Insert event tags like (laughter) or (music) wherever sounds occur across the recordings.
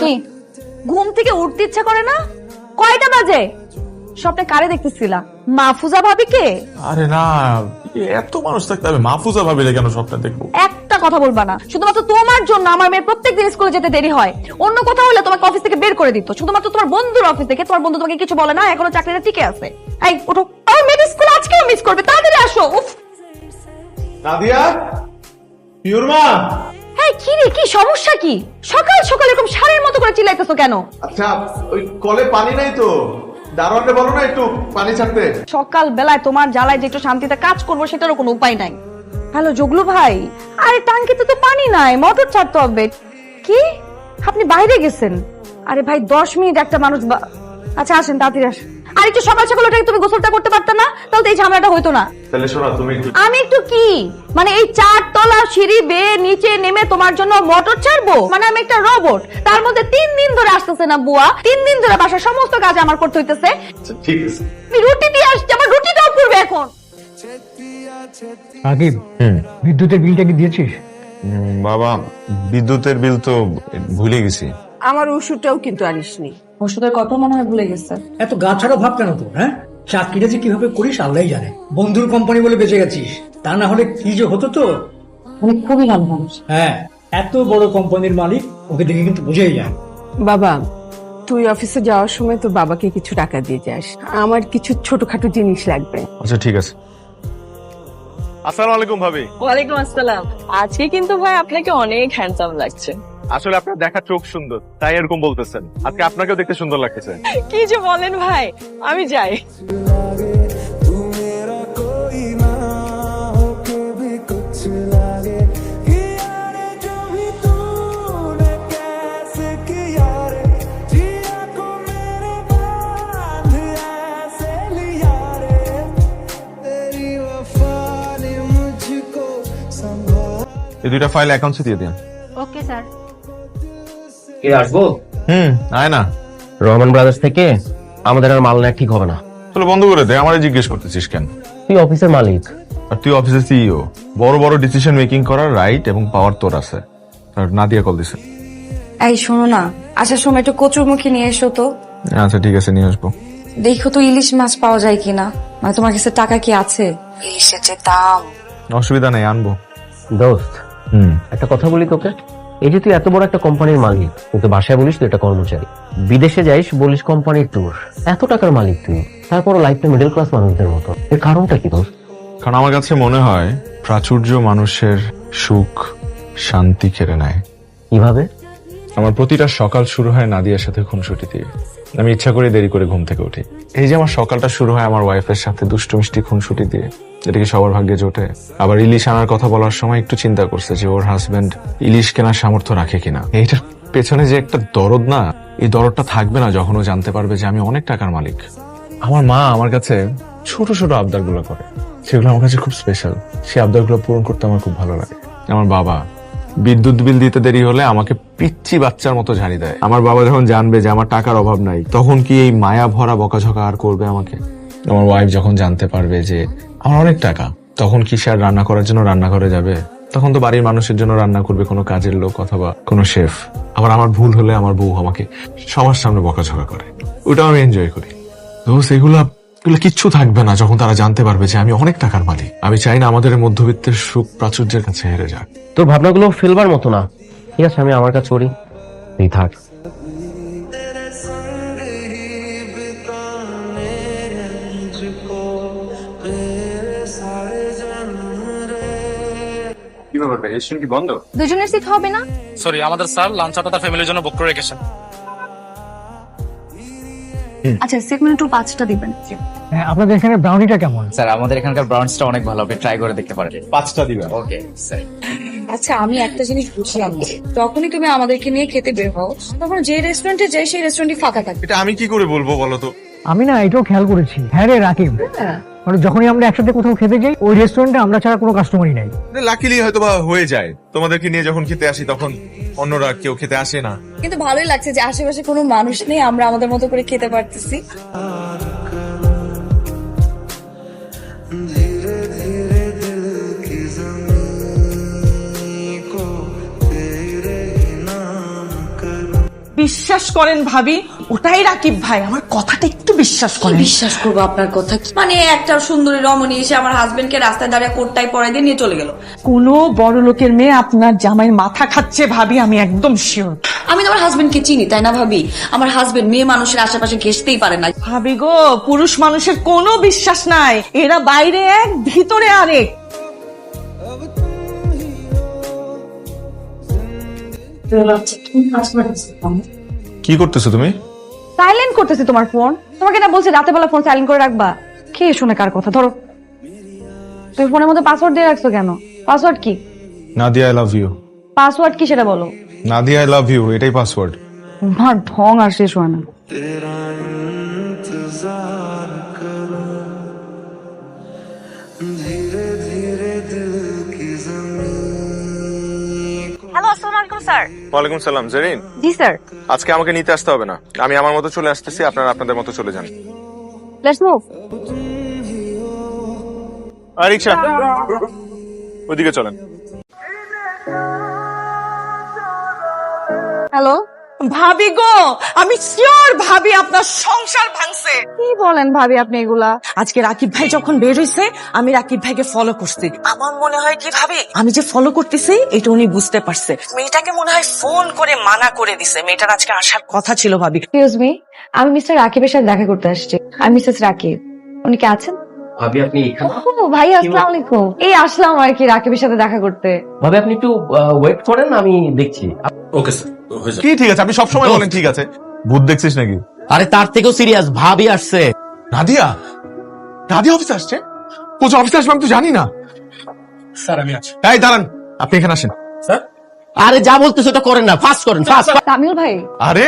কি? ঘুম থেকে উঠতে ইচ্ছা করে না? কয়টা বাজে? স্বপ্নে কারে দেখতেছিলা? মাহফুজা ভাবি কে? আরে না এত মানুষ থাকতে হবে। মাহফুজা ভাবিলে কেন সবটা দেখব? একটা কথা বলবা না। শুধুমাত্র তোমার জন্য আমার মেয়ে প্রত্যেকদিন স্কুলে যেতে দেরি হয়। অন্য কথা হলে তোমাকে অফিস থেকে বের করে দিত। শুধুমাত্র তোমার বন্ধুর অফিস থেকে। তোমার বন্ধু তোমাকে কিছু বলে না এখনও চাকরিটা টিকে আছে। এই ওঠো। আমার মেয়ে স্কুল আজকেও মিস করবে। তাড়াতাড়ি আসো উফ। নাদিয়া? পিওর মা কি রে কি সমস্যা কি? সকাল সকাল এরকম সারের মতো করে চিল্লাইতেছো কেন? আচ্ছা ওই কলে পানি নাই তো। দারোয়ানকে বলো না একটু পানি ছাড়তে। সকাল বেলায় তোমার জ্বালায় যে একটু শান্তিতে কাজ করব সেটারও কোনো উপায় নাই। হ্যালো জগলু ভাই। আরে টাঙ্কিতে তো পানি নাই মোটর ছাড়তে হবে। কি? আপনি বাইরে গেছেন? আরে ভাই দশ মিনিট একটা মানুষ আচ্ছা আসেন তাড়াতাড়ি আসেন। আর একটু সকাল সকাল ওটা তুমি গোসলটা করতে পারতে না তাহলে তো এই ঝামেলাটা হইতো না। তাহলে শোনা তুমি একটু আমি একটু কি? মানে এই চার তলা সিঁড়ি বেয়ে নিচে নেমে তোমার জন্য মোটর ছাড়বো? মানে আমি একটা রোবট তার মধ্যে তিন দিন ধরে আসতেছে না বুয়া। তিন দিন ধরে বাসার সমস্ত কাজ আমার করতে হইতেছে। আচ্ছা, ঠিক আছে। আমি রুটি দিয়ে আসছি আমার রুটিটাও করবে এখন। আকিব বিদ্যুতের বিলটা কি দিয়েছিস? বাবা বিদ্যুতের বিল তো ভুলে গেছি। আমার ওষুধটাও কিন্তু আনিসনি। ওষুধের কথা মনে হয় ভুলে গেছে। এত গা ছাড়া ভাব কেন তো হ্যাঁ? চাকরিটা যে কীভাবে করিস আল্লাহ জানে। বন্ধুর কোম্পানি বলে বেঁচে গেছিস তা না হলে কি যে হতো তো উনি খুবই ভালো মানুষ। হ্যাঁ এত বড় কোম্পানির মালিক ওকে দেখে কিন্তু বুঝেই যায়। বাবা তুই অফিসে যাওয়ার সময় তো বাবাকে কিছু টাকা দিয়ে যাস। আমার কিছু ছোটখাটো জিনিস লাগবে। আচ্ছা ঠিক আছে। আসসালামু আলাইকুম ভাবি। ওয়ালাইকুম আসসালাম। আজকে কিন্তু ভাই আপনাকে অনেক হ্যান্ডসাম লাগছে। আসলে আপনার দেখা চোখ সুন্দর তাই এরকম বলতেছেন। আজকে আপনাকেও দেখতে সুন্দর লাগতেছে। কি যে বলেন ভাই আমি যাই। এই দুইটা ফাইল অ্যাকাউন্টসে দিয়ে দিন। ওকে স্যার কে আসব? হুম। আয় না। রহমান ব্রাদার্স থেকে আমাদের আর মাল নেওয়া ঠিক হবে না। তাহলে বন্ধ করে দে আমারে জিজ্ঞেস করতেছিস কেন? তুই অফিসের মালিক। আর তুই অফিসের সিইও বড় বড় ডিসিশন মেকিং করার রাইট এবং পাওয়ার তোর আছে। আর নাদিয়া কল দিছে। এই শোনো না। আসার সময় একটু কচুরমুখী নিয়ে এসো তো। আচ্ছা ঠিক আছে নিয়ে আসব। দেখো তো ইলিশ মাছ পাওয়া যায় কিনা। মানে তোমার কাছে টাকা কি আছে? ইলিশের যে দাম। অসুবিধা নেই আনব। দোস্ত হুম। একটা কথা বলি তোকে। এই যে তুই এত বড় একটা কোম্পানির মালিক কিন্তু বাসায় বলিস তুই একটা কর্মচারী। বিদেশে যাইস বলিস কোম্পানির ট্যুর এত টাকার মালিক তুই। তারপর লাইফটা মিডল ক্লাস মানুষদের মতো। এর কারণটা কি দোস্ত কারণ আমার কাছে মনে হয় প্রাচুর্য মানুষের সুখ শান্তি কেড়ে নেয়। কীভাবে? আমার প্রতিটা সকাল শুরু হয় নাদিয়ার সাথে খুনসুটি দিয়ে। আমি ইচ্ছা করে দেরি করে ঘুম থেকে উঠি। এই যে আমার সকালটা শুরু হয় আমার ওয়াইফের সাথে দুষ্টু মিষ্টি খুনসুটি দিয়ে। যেটা কি সবার ভাগ্যে জোটে। আবার ইলিশ আনার কথা বলার সময় একটু চিন্তা করছে যে ওর হাজবেন্ড ইলিশ কেনার সামর্থ্য রাখে কিনা। এইটার পেছনে যে একটা দরদ না, এই দরদটা থাকবে না যখন ও জানতে পারবে যে আমি অনেক টাকার মালিক। আমার মা আমার কাছে ছোট ছোট আবদারগুলো করে। সেগুলো আমার কাছে খুব স্পেশাল সেই আবদারগুলো পূরণ করতে আমার খুব ভালো লাগে। আমার বাবা বিদ্যুৎ বিল দিতে দেরি হলে আমাকে পিচ্ছি বাচ্চার মতো ঝাড়ি দেয়। আমার বাবা যখন জানবে যে আমার টাকার অভাব নাই, তখন কি এই মায়া ভরা বকাঝকা আর করবে আমাকে? আমার ওয়াইফ যখন জানতে পারবে যে আমার অনেক টাকা। তখন কি সে রান্না করার জন্য রান্নাঘরে যাবে? তখন তো বাড়ির মানুষের জন্য রান্না করবে কোনো কাজের লোক অথবা কোনো শেফ। আবার আমার ভুল হলে আমার বউ আমাকে সবার সামনে বকাঝকা করে। ওটাও আমি এনজয় করি। তো সেগুলা, এগুলো কিচ্ছু থাকবে না যখন তারা জানতে পারবে যে আমি অনেক টাকার মালিক। আমি চাই না আমাদের মধ্যবিত্তের সুখ প্রাচুর্যের কাছে হেরে যাক। তোর ভাবনাগুলো ফেলবার মতো না। ঠিক আছে, আমি আমার কাছে করি। তুই থাক। কি ব্যাপার ভাই রেস্টুরেন্ট কি বন্ধ? দুজনের সিট হবে না? সরি আমাদের স্যার লাঞ্চ আটা তার ফ্যামিলির জন্য বুক করে রেখেছেন। আচ্ছা সিট মানে একটু পাঁচটা দিবেন। হ্যাঁ, আপনাদের এখানে ব্রাউনিটা কেমন? স্যার আমাদের এখানকার ব্রাউন্সটা অনেক ভালো আপনি ট্রাই করে দেখতে পারেন। পাঁচটা দিবে ওকে স্যার আচ্ছা আমি একটা জিনিস বুঝলাম না। যখনই তুমি আমাদেরকে নিয়ে খেতে বের হও তখন যে রেস্টুরেন্টে যাই সেই রেস্টুরেন্টই ফাঁকা থাকে এটা আমি কি করে বলব বলো তো? আমি না এটাও খেয়াল করেছি। হ্যাঁ রে রাকিব। মানে যখনই আমরা একসাথে কোথাও খেতে যাই ওই রেস্টুরেন্টে আমরা ছাড়া কোনো কাস্টমারই নাই। লাকিলি হয়তো বা হয়ে যায়। তোমাদেরকে নিয়ে যখন খেতে আসি তখন অন্যরা কেউ খেতে আসে না। কিন্তু ভালোই লাগছে যে আশেপাশে কোনো মানুষ নেই আমরা আমাদের মতো করে খেতে পারতেছি। বিশ্বাস করেন ভাবি ওটাই রাকিব ভাই। আমার কথাটা একটু বিশ্বাস করেন। বিশ্বাস করব আপনার কথা? মানে একটা সুন্দরী রমণী এসে আমার হাজবেন্ডকে রাস্তায় দাঁড়িয়ে কোটটাই পরাই দিয়ে নিয়ে চলে গেল। কোনো বড় লোকের মেয়ে আপনার জামাইয়ের মাথা খাচ্ছে ভাবি আমি একদম শিওর আমি তো আমার হাজবেন্ডকে চিনি তাই না ভাবি? আমার হাজবেন্ড মেয়ে মানুষের আশেপাশে ঘেসতেই পারে না। ভাবি গো পুরুষ মানুষের কোনো বিশ্বাস নাই। এরা বাইরে এক ভিতরে আরেক। কি করতেছো তুমি? সাইলেন্ট করতেছি তোমার ফোন তোমাকে না বলছি রাতে বেলা ফোন সাইলেন্ট করে রাখবা। কে শুনে কার কথা? ধরো। তুমি ফোনের মধ্যে পাসওয়ার্ড দিয়ে রাখছো কেন? পাসওয়ার্ড কি? Nadia I love you password কি সেটা বলো? নাদিয়া আই লাভ ইউ এটাই পাসওয়ার্ড তোমার ঢং আর শেষ হয় না। আসসালামু আলাইকুম স্যার। ওয়ালাইকুম সালাম জেরিন। জি স্যার। আজকে আমাকে নিতে আসতে হবে না। আমি আমার মতো চলে আসতেছি আপনারা আপনাদের মতো চলে যান। লেটস মুভ আর রিক্সা। ওদিকে চলেন। হ্যালো ভাবি গো আমি শিওর ভাবি আপনার সংসার ভাঙছে। কি বলেন ভাবি আপনি এগুলা? আজকে রাকিব ভাই যখন বের হয়েছে আমি রাকিব ভাইকে ফলো করছি। আমার মনে হয় কি ভাবি? আমি যে ফলো করতেছি এটা উনি বুঝতে পারছে। মেয়েটাকে মনে হয় ফোন করে মানা করে দিছে। মেয়েটার আজকে আসার কথা ছিল ভাবি। এক্সকিউজ মি আমি মিস্টার রাকিবের সাথে দেখা করতে আসছি। আমি মিসেস রাকিব। উনি কি আছেন? ভাবি আপনি এখানে? ও ভাই আসসালামু আলাইকুম। এই আসলাম আর কি রাকিবের সাথে দেখা করতে। ভাবি আপনি একটু ওয়েট করেন আমি দেখছি। ওকে স্যার কি ঠিক আছে আপনি সবসময় বলেন ঠিক আছে। ভূত দেখছিস নাকি? আরে তার থেকেও সিরিয়াস ভাবি আসছে। নাদিয়া? নাদিয়া অফিসে আসছে? কোচ অফিসে আসবে আমি তো জানি না। স্যার আমি আছি। এই দাঁড়ান আপনি এখানে আসেন। স্যার? আরে যা বলতেছে ওটা করেন না ফাস্ট করেন ফাস্ট তামিল ভাই। আরে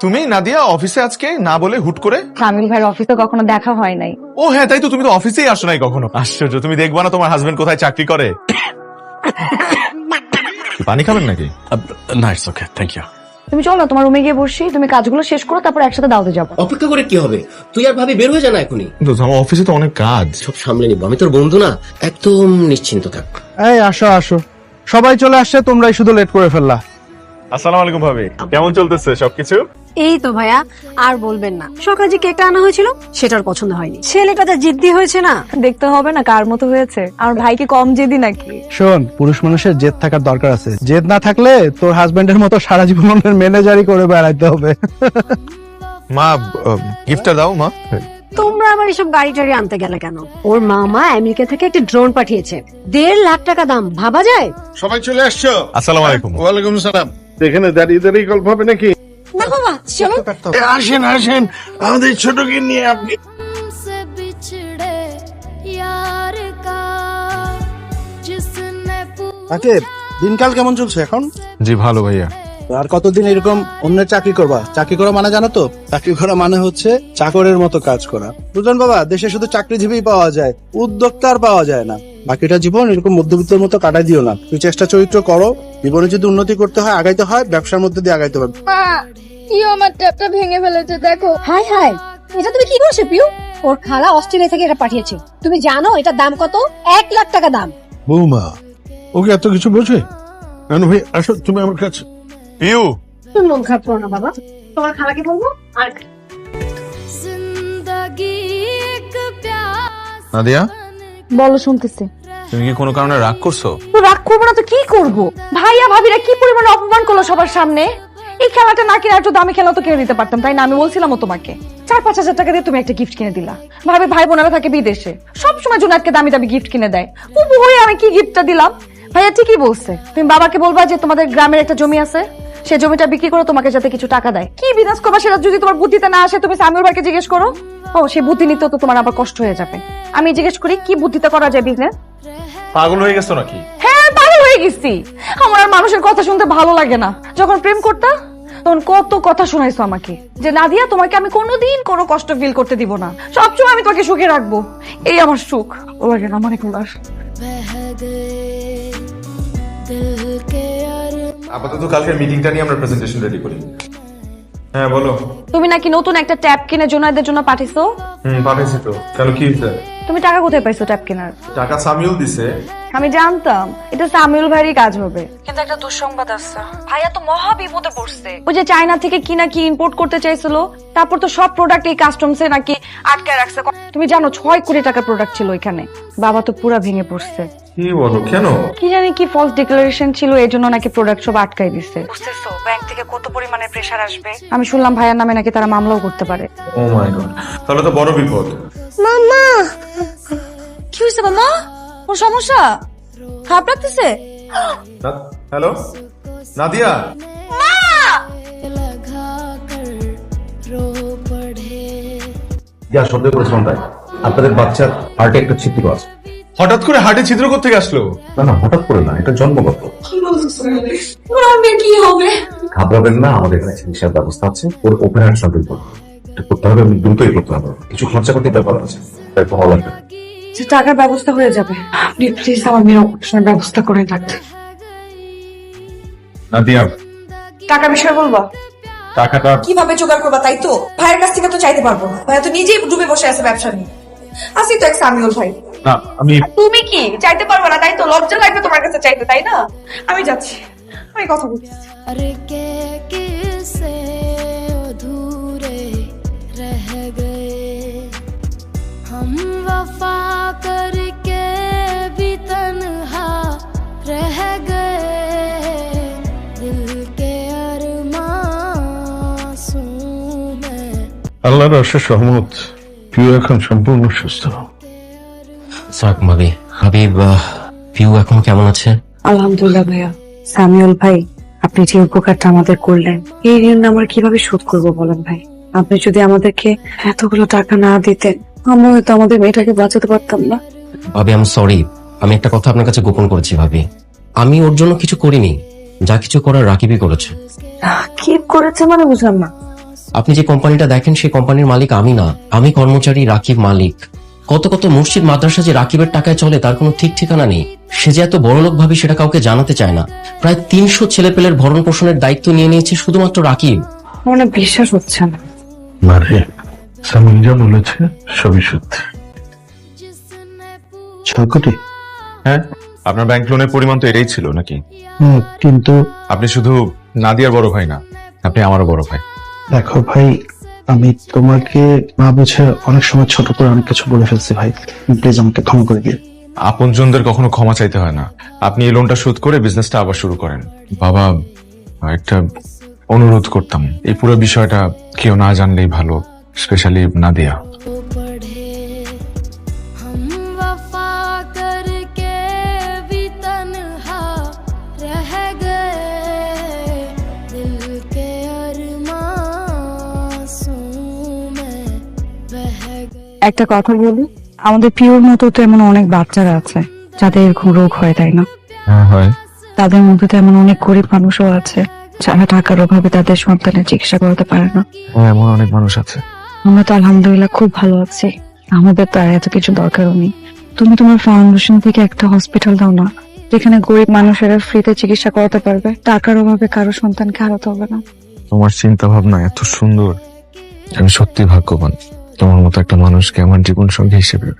তুমি নাদিয়া অফিসে আজকে না বলে হুট করে? তামিল ভাইয়ের অফিসে কখনো দেখা হয় নাই। ও হ্যাঁ তাই তো তুমি তো অফিসেই আসো নাই কখনো। আশ্চর্য তুমি দেখবা না তোমার হাজবেন্ড কোথায় চাকরি করে? (coughs) পানি খাবেন নাকি? না ইটস ওকে থ্যাংক ইউ তুমি চলো না তোমার রুমে গিয়ে বসি তুমি কাজগুলো শেষ করো তারপর একসাথে দাওতে যাব। অপেক্ষা করে কি হবে? তুই আর ভাবি বের হয়ে যা না এখনই। তো আমার অফিসে তো অনেক কাজ। সব সামলে নিব। আমি তোর বন্ধু না একদম নিশ্চিন্ত থাক। এই আসো আসো। সবাই চলে আসছে তোমরাই শুধু লেট করে ফেললা। আসসালামু আলাইকুম ভাবি। কেমন চলতেছে সবকিছু? এই তো ভাইয়া আর বলবেন না। সকালে যে কেকটা আনা হয়েছিল সেটার পছন্দ হয়নি। ছেলেটা যা জিদ্দি হয়েছে না। দেখতে হবে না কার মতো হয়েছে। আমার ভাই কি কম জেদি নাকি? শোন পুরুষ মানুষের জেদ থাকার দরকার আছে। জেদ না থাকলে তোর হাজবেন্ডের মতো সারা জীবনের ম্যানেজারই করে বেড়াইতে হবে। মা গিফটটা দাও মা। তোমরা আবার এসব গাড়ি টাড়ি আনতে গেলে কেন? ওর মামা আমেরিকা থেকে একটা ড্রোন পাঠিয়েছে। দেড় লাখ টাকা দাম ভাবা যায়? সবাই চলে আসছো? আসসালামু আলাইকুম। ওয়ালাইকুম সালাম। এখানে দাঁড়িয়ে দাঁড়িয়ে গল্প হবে নাকি? না বাবা চলো আসেন আসেন। আমাদের ছোটকে নিয়ে আপনি তাকে দিনকাল কেমন চলছে এখন? জি ভালো ভাইয়া। আর কতদিন এরকম অন্যের চাকরি করবা? চাকরি করা মানে জানো তো? চাকরি করা মানে হচ্ছে চাকরের মতো কাজ করা। বুঝলেন বাবা দেশে শুধু চাকরিজীবী পাওয়া যায় উদ্যোক্তা আর পাওয়া যায় না। বাকিটা জীবন এরকম মধ্যবিত্তের মতো কাটাই দিও না। তুই চেষ্টা চরিত্র করো জীবনে যদি উন্নতি করতে হয় আগাইতে হয় ব্যবসার মধ্যে দিয়ে আগাইতে হবে কি আমার ট্যাপটা ভেঙে ফেলেছে দেখো। হাই হাই এটা তুমি কি করছ পিউ? ওর খালা অস্ট্রেলিয়া থেকে এটা পাঠিয়েছে। তুমি জানো এটার দাম কত? এক লাখ টাকা দাম। বৌমা ওকে এত কিছু বোঝে কেন ভাই আসো তুমি আমার কাছে। পিউ। তুমি মন খারাপ করো না বাবা। তোমার খালাকে বলব আর নাদিয়া? বলো শুনতেছি। তুমি কি কোনো কারণে রাগ করছ? তো রাগ করব না তো কি করব? ভাইয়া ভাবিরা কি পরিমাণে অপমান করল সবার সামনে? এই খেলাটা না কিনে একটু দামি খেলা তো কিনে দিতে পারতাম তাই না? আমি বলছিলাম তোমাকে। চার পাঁচ হাজার টাকা দিয়ে তুমি একটা গিফট কিনে দিলা। ভাবে ভাই বোনেরা থাকে বিদেশে। সবসময় জুনাতকে দামি দামি গিফট কিনে দেয়। হয়ে আমি কি গিফটটা দিলাম? ভাইয়া ঠিকই বলছে। তুমি বাবাকে বলবা যে তোমাদের গ্রামের একটা জমি আছে? সে জমিটা বিক্রি করে তোমাকে যাতে কিছু টাকা দেয়। কি বিজনেস করবা সেটা যদি তোমার বুদ্ধিতে না আসে তুমি সামিউর ভাইকে জিজ্ঞেস করো? ও সেই বুদ্ধি নিতে তো তোমার আবার কষ্ট হয়ে যাবে। আমি জিজ্ঞেস করি কি বুদ্ধিতে করা যায় বিজনেস পাগল হয়ে গেছো নাকি? হ্যাঁ পাগল হয়ে গেছি। আমার আর মানুষের কথা শুনতে ভালো লাগে না। যখন প্রেম করতা তখন কত কথা শোনাইছো আমাকে। যে নাদিয়া তোমাকে আমি কোনোদিন কোনো কষ্ট ফিল করতে দিব না। সবসময় আমি তোকে সুখে রাখব। এই আমার সুখ। ও লাগে না আমার এখন আর আপাতত কালকের মিটিংটা নিয়ে আমরা প্রেজেন্টেশন রেডি করি। হ্যাঁ বলো। তুমি নাকি নতুন একটা ট্যাব কিনে জোনাইদের জন্য পাঠিয়েছো? হুম পাঠিয়েছি তো। কেন কি হয়েছে? তুমি টাকা কোথায় পাইছো ট্যাপ কেনার? টাকা সামিউল দিছে। আমি জানতাম এটা সামিউল ভাইয়েরই কাজ হবে। কিন্তু একটা দুঃসংবাদ আছে। ভাইয়া তো মহা বিপদে পড়ছে। ওই যে চায়না থেকে কি না কি ইম্পোর্ট করতে চাইছিল তারপর তো সব প্রোডাক্ট এই কাস্টমসে নাকি আটকে রাখছে। তুমি জানো ছয় কোটি টাকার প্রোডাক্ট ছিল ওইখানে। বাবা তো পুরা ভেঙে পড়ছে। কি বলো কেন? কি জানি কি ফলস ডিক্লারেশন ছিল এই জন্য নাকি প্রোডাক্ট সব আটকাই দিছে। বুঝতেছো ব্যাংক থেকে কত পরিমাণে প্রেসার আসবে? আমি শুনলাম ভাইয়ার নামে নাকি তারা মামলাও করতে পারে। ও মাই গড তাহলে তো বড় বিপদ। মামা! কি হয়েছে মামা কোন সমস্যা? খারাপ লাগতেছে? হ্যালো? নাদিয়া? যা সন্দেহ করেছিলাম তাই আপনাদের বাচ্চার হার্টে একটা ছিদ্র আছে। হঠাৎ করে হার্টে ছিদ্র থেকে আসলো? না না হঠাৎ করে না এটা জন্মগত। কি হবে? ঘাবড়াবেন না আমাদের এখানে চিকিৎসার ব্যবস্থা আছে। ওর ওপেন হার্ট সার্জারি করব এটা করতে হবে এবং দ্রুতই করতে হবে। কিছু খরচা করতে ব্যাপার আছে তাই তো হওয়া লাগবে। যে টাকার ব্যবস্থা হয়ে যাবে। আপনি প্লিজ আমার মেয়ের অপারেশনের ব্যবস্থা করে রাখতে নাদিয়া। টাকা বিষয় বলবা? টাকাটা কীভাবে জোগাড় করবা তাই তো? ভাইয়ের কাছ থেকে তো চাইতে পারব না। ভাইয়া তো নিজেই ডুবে বসে আছে ব্যবসা নিয়ে। আসি তো এক সামিউল ভাই। না আমি তুমি কি? চাইতে পারবে না তাই তো? লজ্জা লাগবে তোমার কাছে চাইতে তাই না? আমি যাচ্ছি। আমি কথা বলছি। वफा करके भी तन्हा रह गए दिल के अरमां में আল্লাহর অশেষ রহমত প্রিয় এখন সম্পূর্ণ সুস্থ সাক ভাবি হাবিব আহ, পিউ এখন কেমন আছে আলহামদুলিল্লাহ ভাইয়া সামিউল ভাই আপনি যে উপকারটা আমাদের করলেন এই ঋণ আমরা কিভাবে শোধ করব বলেন ভাই আপনি যদি আমাদেরকে এতগুলো টাকা না দিতেন আমরা হয়তো আমাদের মেয়েটাকে বাঁচাতে পারতাম না। ভাবি আমি সরি আমি একটা কথা আপনার কাছে গোপন করেছি ভাবি। আমি ওর জন্য কিছু করিনি। যা কিছু করার রাকিবই করেছে। কি করেছে মানে বুঝলাম না। আপনি যে কোম্পানিটা দেখেন সেই কোম্পানির মালিক আমি না। আমি কর্মচারী রাকিব মালিক। কত কত মসজিদ মাদ্রাসা যে রাকিবের টাকায় চলে তার কোনো ঠিক ঠিকানা নেই। সে যে এত বড়লোক ভাবে সেটা কাউকে জানাতে চায় না। প্রায় তিনশো ছেলেপেলের ভরণ পোষণের দায়িত্ব নিয়ে নিয়েছে শুধুমাত্র রাকিব। মানে বিশ্বাস হচ্ছে না। সামিল যা বলেছে সবই সত্যি। ছয় কোটি? হ্যাঁ আপনার ব্যাংক লোনের পরিমাণ তো এটাই ছিল নাকি? হুম, কিন্তু আপনি শুধু নাদিয়ার বড় ভাই না আপনি আমারও বড় ভাই। দেখো ভাই আমি তোমাকে না বুঝে অনেক সময় ছোট করে অনেক কিছু বলে ফেলছি ভাই। প্লিজ আমাকে ক্ষমা করে দিয়ে আপনজনদের কখনো ক্ষমা চাইতে হয় না। আপনি এই লোনটা শোধ করে বিজনেসটা আবার শুরু করেন। বাবা একটা অনুরোধ করতাম এই পুরো বিষয়টা কেউ না জানলেই ভালো। স্পেশালি নাদিয়া। একটা কথা বলি আমাদের পিওর মতো তো এমন অনেক বাচ্চারা আছে যাদের রোগ হয় তাই না? হ্যাঁ, হয় তাদের মধ্যে তো এমন অনেক গরিব মানুষও আছে যারা টাকার অভাবে তাদের সন্তানের চিকিৎসা করাতে পারে না। হ্যাঁ, এমন অনেক মানুষ আছে। আমরা তো আলহামদুলিল্লাহ খুব ভালো আছি। আমাদের তো আর এত কিছু দরকারও নেই। তুমি তোমার ফাউন্ডেশন থেকে একটা হসপিটাল দাও না। যেখানে গরিব মানুষেরা ফ্রিতে চিকিৎসা করাতে পারবে। টাকার অভাবে কারও সন্তানকে হারাতে হবে না। তোমার চিন্তা ভাবনা এত সুন্দর। আমি সত্যি ভাগ্যবান। তোমার মতো একটা মানুষকে আমার জীবন সঙ্গী হিসেবে